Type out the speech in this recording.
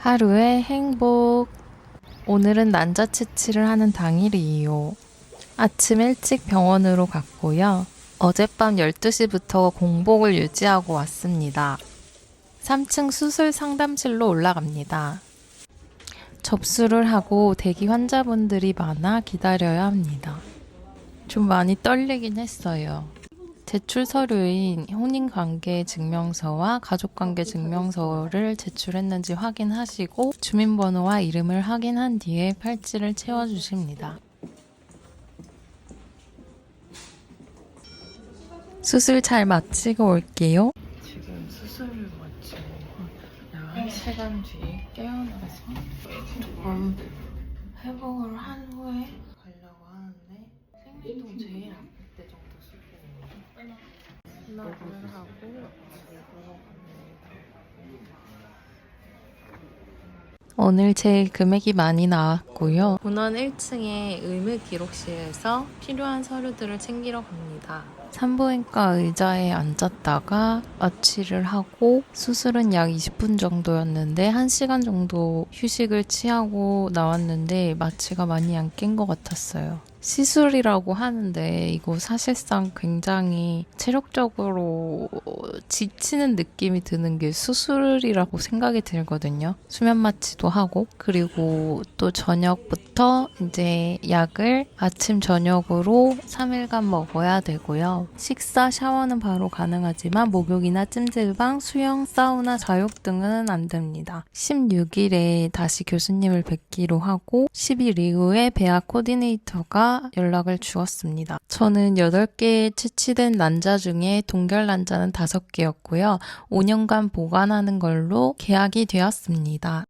하루의 행복. 오늘은 난자 채취를 하는 당일이에요. 아침 일찍 병원으로 갔고요. 어젯밤 12시부터 공복을 유지하고 왔습니다. 3층 수술 상담실로 올라갑니다. 접수를 하고 대기 환자분들이 많아 기다려야 합니다. 좀 많이 떨리긴 했어요. 제출 서류인 혼인관계 증명서와 가족관계 증명서를 제출했는지 확인하시고 주민번호와 이름을 확인한 뒤에 팔찌를 채워주십니다. 수술 잘 마치고 올게요. 지금 수술을 마치고 한 1시간 뒤에 깨어나서 조금 회복을 한 후에 가려고 하는데 생리통 제일 수준입니다. 수납을 하고 오늘 제일 금액이 많이 나왔고요. 본원 1층의 의무 기록실에서 필요한 서류들을 챙기러 갑니다. 산부인과 의자에 앉았다가 마취를 하고 수술은 약 20분 정도였는데 1시간 정도 휴식을 취하고 나왔는데 마취가 많이 안 깬 것 같았어요. 시술이라고 하는데 이거 사실상 굉장히 체력적으로 지치는 느낌이 드는 게 수술이라고 생각이 들거든요. 수면 마취도 하고 그리고 또 저녁부터 이제 약을 아침 저녁으로 3일간 먹어야 되고요. 식사 샤워는 바로 가능하지만 목욕이나 찜질방, 수영, 사우나, 자욕 등은 안 됩니다. 16일에 다시 교수님을 뵙기로 하고 10일 이후에 배아 코디네이터가 연락을 주었습니다. 저는 8개 채취된 난자 중에 동결 난자는 5개였고요. 5년간 보관하는 걸로 계약이 되었습니다.